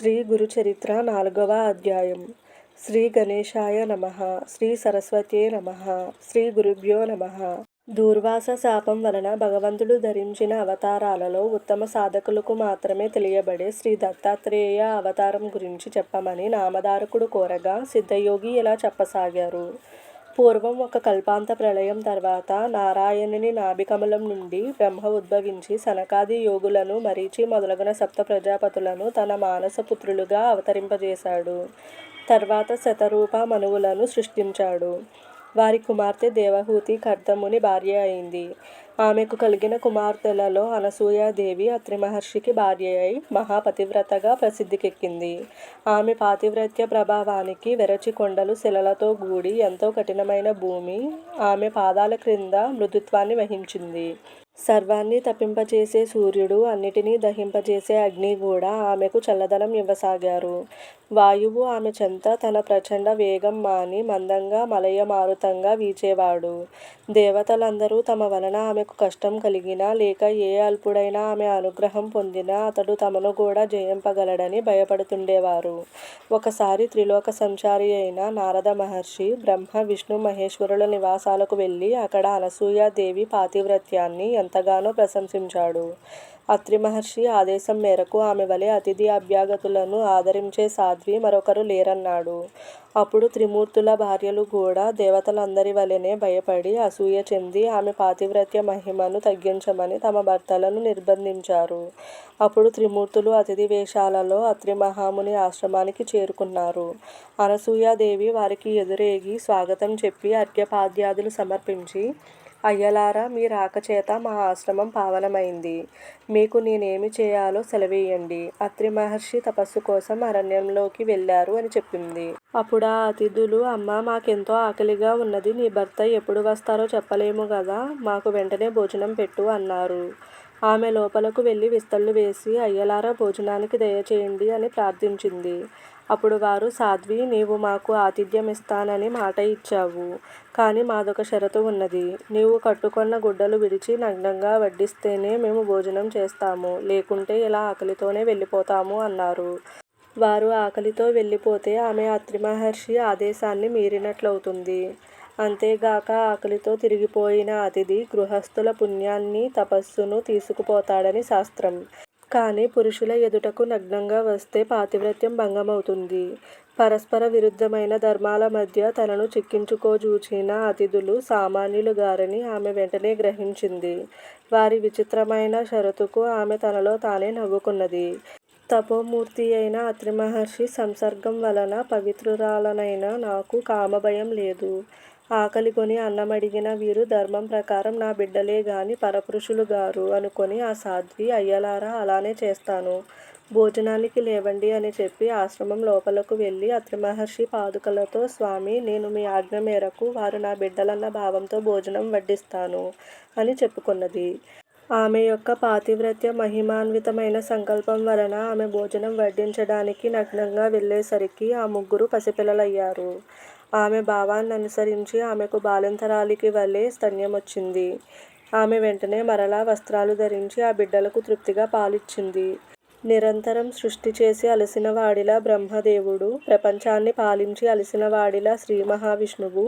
శ్రీ గురుచరిత్ర నాలుగవ అధ్యాయం. శ్రీ గణేశాయ నమ. శ్రీ సరస్వతే నమ. శ్రీ గురుభ్యో నమ. దూర్వాస శాపం వలన భగవంతుడు ధరించిన అవతారాలలో ఉత్తమ సాధకులకు మాత్రమే తెలియబడే శ్రీ దత్తాత్రేయ అవతారం గురించి చెప్పమని నామధారకుడు కోరగా సిద్ధయోగి ఇలా చెప్పసాగారు. పూర్వం ఒక కల్పాంత ప్రళయం తర్వాత నారాయణుని నాభికమలం నుండి బ్రహ్మ ఉద్భవించి సనకాది యోగులను మరీచి మొదలగున సప్త ప్రజాపతులను తన మానస పుత్రులుగా అవతరింపజేశాడు. తర్వాత శతరూప మనువులను సృష్టించాడు. వారి కుమార్తె దేవహూతి కర్దముని భార్య అయింది. ఆమెకు కలిగిన కుమార్తెలలో అనసూయాదేవి అత్రి మహర్షికి భార్య అయి మహాపతివ్రతగా ప్రసిద్ధికెక్కింది. ఆమె పాతివ్రత్య ప్రభావానికి వెరచి కొండలు శిలలతో గూడి ఎంతో కఠినమైన భూమి ఆమె పాదాల క్రింద మృదుత్వాన్ని వహించింది. సర్వాన్ని తప్పింపచేసే సూర్యుడు అన్నిటినీ దహింపచేసే అగ్ని కూడా ఆమెకు చల్లదనం ఇవ్వసాగారు. వాయువు ఆమె చెంత తన ప్రచండ వేగం మాని మందంగా మలయ మారుతంగా వీచేవాడు. దేవతలందరూ తమ వలన ఆమెకు కష్టం కలిగినా లేక ఏ అల్పుడైనా ఆమె అనుగ్రహం పొందినా అతడు తమను కూడా జయింపగలడని భయపడుతుండేవారు. ఒకసారి త్రిలోక సంచారి అయిన నారద మహర్షి బ్రహ్మ విష్ణు మహేశ్వరుల నివాసాలకు వెళ్ళి అక్కడ అనసూయాదేవి పాతివ్రత్యాన్ని ఎంతగానో ప్రశంసించాడు. అత్రి మహర్షి ఆదేశం మేరకు ఆమె వలె అతిథి అభ్యాగతులను ఆదరించే సాధ్వి మరొకరు లేరన్నాడు. అప్పుడు త్రిమూర్తుల భార్యలు కూడా దేవతలందరి వలెనే భయపడి అసూయ చెంది ఆమె పాతివ్రత్య మహిమను తగ్గించమని తమ భర్తలను నిర్బంధించారు. అప్పుడు త్రిమూర్తులు అతిథి వేషాలలో అత్రి మహాముని ఆశ్రమానికి చేరుకున్నారు. అనసూయాదేవి వారికి ఎదురేగి స్వాగతం చెప్పి అర్ఘ్యపాద్యాదులు సమర్పించి అయ్యలారా మీ రాకచేత మా ఆశ్రమం పావనమైంది. మీకు నేనేమి చేయాలో సెలవేయండి. అత్రి మహర్షి తపస్సు కోసం అరణ్యంలోకి వెళ్ళారు అని చెప్పింది. అప్పుడు ఆ అతిథులు అమ్మ మాకెంతో ఆకలిగా ఉన్నది. నీ భర్త ఎప్పుడు వస్తారో చెప్పలేము కదా మాకు వెంటనే భోజనం పెట్టు అన్నారు. ఆమె లోపలకు వెళ్ళి విస్తళ్ళు వేసి అయ్యలారా భోజనానికి దయచేయండి అని ప్రార్థించింది. అప్పుడు వారు సాధ్వి నీవు మాకు ఆతిథ్యం ఇస్తానని మాట ఇచ్చావు. కానీ మాదొక షరతు ఉన్నది. నీవు కట్టుకున్న గుడ్డలు విడిచి నగ్నంగా వడ్డిస్తేనే మేము భోజనం చేస్తాము. లేకుంటే ఇలా ఆకలితోనే వెళ్ళిపోతాము అన్నారు. వారు ఆకలితో వెళ్ళిపోతే ఆమె అత్రి మహర్షి ఆదేశాన్ని మీరినట్లవుతుంది. అంతేగాక ఆకలితో తిరిగిపోయిన అతిథి గృహస్థుల పుణ్యాన్ని తపస్సును తీసుకుపోతాడని శాస్త్రం. కానీ పురుషుల ఎదుటకు నగ్నంగా వస్తే పాతివ్రత్యం భంగమవుతుంది. పరస్పర విరుద్ధమైన ధర్మాల మధ్య తనను చిక్కించుకోజూచిన అతిథులు సామాన్యులు గారని ఆమె వెంటనే గ్రహించింది. వారి విచిత్రమైన షరతుకు ఆమె తనలో తానే నవ్వుకున్నది. తపోమూర్తి అయిన అత్రి మహర్షి సంసర్గం వలన పవిత్రురాలనైన నాకు కామభయం లేదు. ఆకలి కొని అన్నం అడిగిన వీరు ధర్మం ప్రకారం నా బిడ్డలే గాని పరపురుషులు గారు అనుకొని ఆ సాధ్వి అయ్యలారా అలానే చేస్తాను. భోజనానికి లేవండి అని చెప్పి ఆశ్రమం లోపలకు వెళ్ళి అత్రి మహర్షి పాదుకలతో స్వామి నేను మీ ఆజ్ఞ మేరకు వారు నా బిడ్డలన్న భావంతో భోజనం వడ్డిస్తాను అని చెప్పుకున్నది. ఆమె యొక్క పాతివ్రత్య మహిమాన్వితమైన సంకల్పం వలన ఆమె భోజనం వడ్డించడానికి నగ్నంగా వెళ్ళేసరికి ఆ ముగ్గురు పసిపిల్లలయ్యారు. ఆమె భావాన్ని అనుసరించి ఆమెకు బాలంతరాలికి వలె స్తన్యమొచ్చింది ఆమె వెంటనే మరలా వస్త్రాలు ధరించి ఆ బిడ్డలకు తృప్తిగా పాలిచ్చింది. నిరంతరం సృష్టి చేసి అలసిన వాడిలా బ్రహ్మదేవుడు ప్రపంచాన్ని పాలించి అలసిన వాడిలా శ్రీ మహావిష్ణువు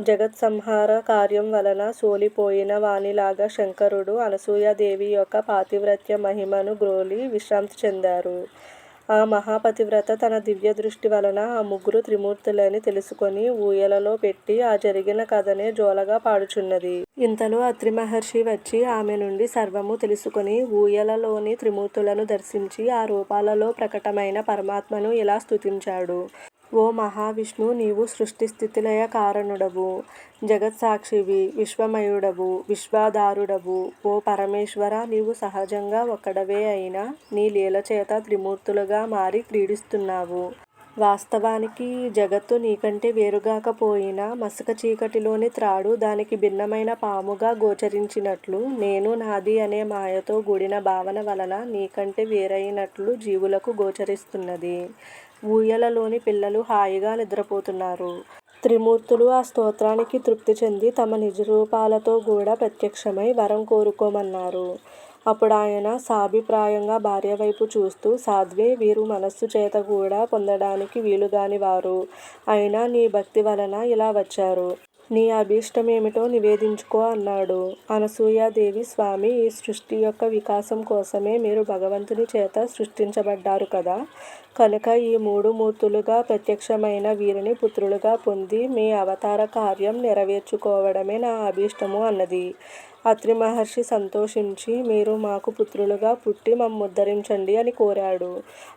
జగత్ సంహార కార్యం వలన సోలిపోయిన వానిలాగా శంకరుడు అనసూయాదేవి యొక్క పాతివ్రత్య మహిమను గ్రోలి విశ్రాంతి చెందారు. ఆ మహాపతివ్రత తన దివ్య దృష్టి వలన ఆ ముగ్గురు త్రిమూర్తులని తెలుసుకొని ఊయలలో పెట్టి ఆ జరిగిన కథనే జోలగా పాడుచున్నది. ఇంతలో అత్రి మహర్షి వచ్చి ఆమె నుండి సర్వము తెలుసుకొని ఊయలలోని త్రిమూర్తులను దర్శించి ఆ రూపాలలో ప్రకటమైన పరమాత్మను ఇలా స్తుతించాడు. ఓ మహావిష్ణు నీవు సృష్టి స్థితిలయ కారణుడవు. జగత్సాక్షివి విశ్వమయుడవు విశ్వాధారుడవు. ఓ పరమేశ్వర నీవు సహజంగా ఒక్కడవే అయినా నీ లీలచేత త్రిమూర్తులుగా మారి క్రీడిస్తున్నావు. వాస్తవానికి జగత్తు నీకంటే వేరుగాకపోయినా మసక చీకటిలోని త్రాడు దానికి భిన్నమైన పాముగా గోచరించినట్లు నేను నాది అనే మాయతో కూడిన భావన వలన నీకంటే వేరైనట్లు జీవులకు గోచరిస్తున్నది. ఊయలలోని పిల్లలు హాయిగా నిద్రపోతున్నారు. త్రిమూర్తులు ఆ స్తోత్రానికి తృప్తి చెంది తమ నిజరూపాలతో కూడా ప్రత్యక్షమై వరం కోరుకోమన్నారు. అప్పుడు ఆయన సాభిప్రాయంగా భార్య వైపు చూస్తూ సాధ్వి వీరు మనస్సు చేత కూడా పొందడానికి వీలుగాని వారు. అయినా నీ భక్తి వలన ఇలా వచ్చారు. నీ అభీష్టమేమిటో నివేదించుకో అన్నాడు. అనసూయాదేవి స్వామి ఈ సృష్టి యొక్క వికాసం కోసమే మీరు భగవంతుని చేత సృష్టించబడ్డారు కదా. కనుక ఈ మూడు మూర్తులుగా ప్రత్యక్షమైన వీరిని పుత్రులుగా పొంది మీ అవతార కార్యం నెరవేర్చుకోవడమే నా అభీష్టము అన్నది అత్రి మహర్షి సంతోషించి మీరు మాకు పుత్రులుగా పుట్టి మమ్ము ఉద్ధరించండి అని కోరాడు.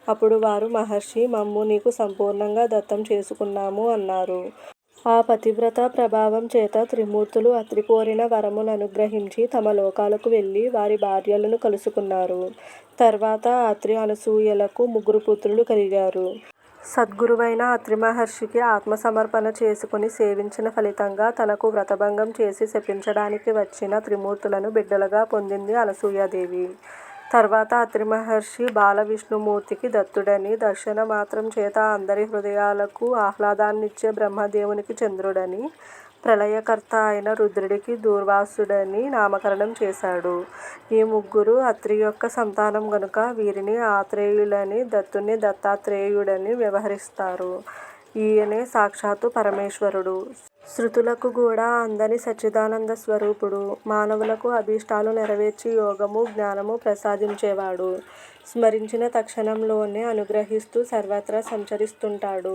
అప్పుడు వారు మహర్షి మమ్ము నీకు సంపూర్ణంగా దత్తం చేసుకున్నాము అన్నారు. ఆ పతివ్రత ప్రభావం చేత త్రిమూర్తులు అత్రి కోరిన వరమును అనుగ్రహించి తమ లోకాలకు వెళ్ళి వారి భార్యలను కలుసుకున్నారు. తర్వాత అత్రి అనసూయలకు ముగ్గురు పుత్రులు కలిగారు. సద్గురువైన అత్రి మహర్షికి ఆత్మసమర్పణ చేసుకుని సేవించిన ఫలితంగా తనకు వ్రతభంగం చేసి శపించడానికి వచ్చిన త్రిమూర్తులను బిడ్డలుగా పొందింది అనసూయాదేవి. తర్వాత అత్రి మహర్షి బాల విష్ణుమూర్తికి దత్తుడని దర్శన మాత్రం చేత అందరి హృదయాలకు ఆహ్లాదాన్నిచ్చే బ్రహ్మదేవునికి చంద్రుడని ప్రళయకర్త అయిన రుద్రుడికి దూర్వాసుడని నామకరణం చేశాడు. ఈ ముగ్గురు అత్రి యొక్క సంతానం గనుక వీరిని ఆత్రేయులని దత్తుని దత్తాత్రేయుడని వ్యవహరిస్తారు. ఈయనే సాక్షాత్తు పరమేశ్వరుడు. శృతులకు కూడా అందని సచ్చిదానంద స్వరూపుడు. మానవులకు అభీష్టాలు నెరవేర్చి యోగము జ్ఞానము ప్రసాదించేవాడు. స్మరించిన తక్షణంలోనే అనుగ్రహిస్తూ సర్వత్రా సంచరిస్తుంటాడు.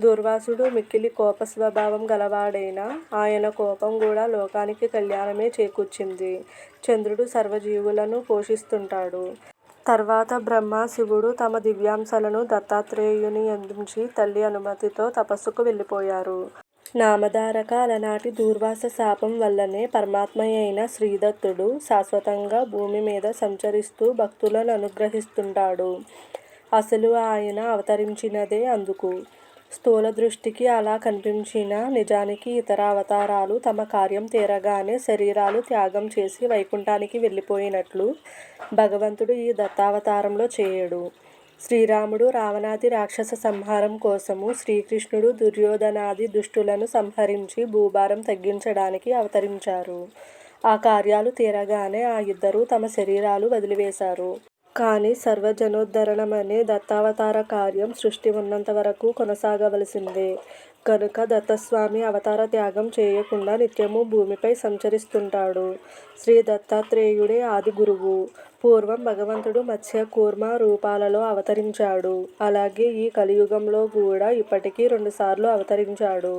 దూర్వాసుడు మిక్కిలి కోప స్వభావం గలవాడైన ఆయన కోపం కూడా లోకానికి కళ్యాణమే చేకూర్చింది. చంద్రుడు సర్వజీవులను పోషిస్తుంటాడు. తర్వాత బ్రహ్మ శివుడు తమ దివ్యాంశలను దత్తాత్రేయుని అందించి తల్లి అనుమతితో తపస్సుకు వెళ్ళిపోయారు. నామధారకాలనాటి దూర్వాస శాపం వల్లనే పరమాత్మయైన శ్రీదత్తుడు శాశ్వతంగా భూమి మీద సంచరిస్తూ భక్తులను అనుగ్రహిస్తుంటాడు. అసలు ఆయన అవతరించినదే అందుకు. స్థూల దృష్టికి అలా కనిపించిన నిజానికి ఇతర అవతారాలు తమ కార్యం తీరగానే శరీరాలు త్యాగం చేసి వైకుంఠానికి వెళ్ళిపోయినట్లు భగవంతుడు ఈ దత్తావతారంలో చేయడు. శ్రీరాముడు రావణాది రాక్షస సంహారం కోసము శ్రీకృష్ణుడు దుర్యోధనాది దుష్టులను సంహరించి భూభారం తగ్గించడానికి అవతరించారు. ఆ కార్యాలు తీరగానే ఆ ఇద్దరూ తమ శరీరాలు వదిలివేశారు. కానీ సర్వజనోద్ధరణమనే దత్తావతార కార్యం సృష్టి ఉన్నంత వరకు కొనసాగవలసిందే. కనుక దత్తస్వామి అవతార త్యాగం చేయకుండా నిత్యము భూమిపై సంచరిస్తుంటాడు. శ్రీ దత్తాత్రేయుడే ఆది గురువు. పూర్వం భగవంతుడు మత్స్య కూర్మ రూపాలలో అవతరించాడు. అలాగే ఈ కలియుగంలో కూడా ఇప్పటికీ రెండుసార్లు అవతరించాడు.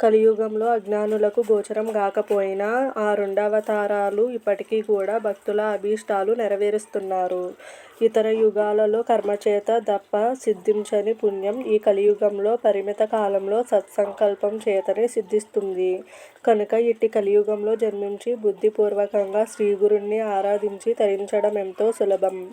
కలియుగంలో అజ్ఞానులకు గోచరం కాకపోయినా ఆ రెండవతారాలు ఇప్పటికీ కూడా భక్తుల అభీష్టాలు నెరవేరుస్తున్నారు. ఇతర యుగాలలో కర్మచేత దప్ప సిద్ధించని పుణ్యం ఈ కలియుగంలో పరిమిత కాలంలో సత్సంకల్పం చేతనే సిద్ధిస్తుంది. కనుక ఇట్టి కలియుగంలో జన్మించి బుద్ధిపూర్వకంగా శ్రీగురుణ్ణి ఆరాధించి తరించడం ఎంతో సులభం.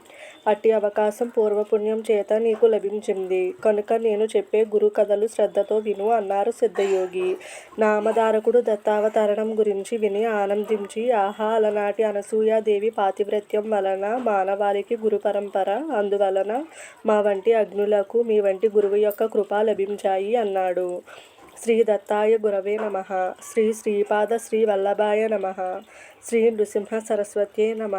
అట్టి అవకాశం పూర్వపుణ్యం చేత నీకు లభించింది. కనుక నేను చెప్పే గురు కథలు శ్రద్ధతో విను అన్నారు సిద్ధయోగి. నామధారకుడు దత్తావతరణం గురించి విని ఆనందించి ఆహా అలనాటి అనసూయాదేవి పాతివ్రత్యం వలన మానవాళికి గురు పరంపర. అందువలన మా వంటి అగ్నులకు మీ వంటి గురువు యొక్క కృప లభించాయి అన్నాడు. శ్రీ దత్తాయ గురవే నమ. శ్రీ శ్రీపాద శ్రీ వల్లభాయ నమ. శ్రీ నృసింహ సరస్వతే నమ.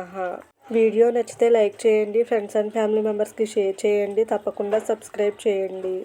వీడియో నచ్చితే లైక్ చేయండి. ఫ్రెండ్స్ అండ్ ఫ్యామిలీ మెంబర్స్కి షేర్ చేయండి. తప్పకుండా సబ్స్క్రైబ్ చేయండి.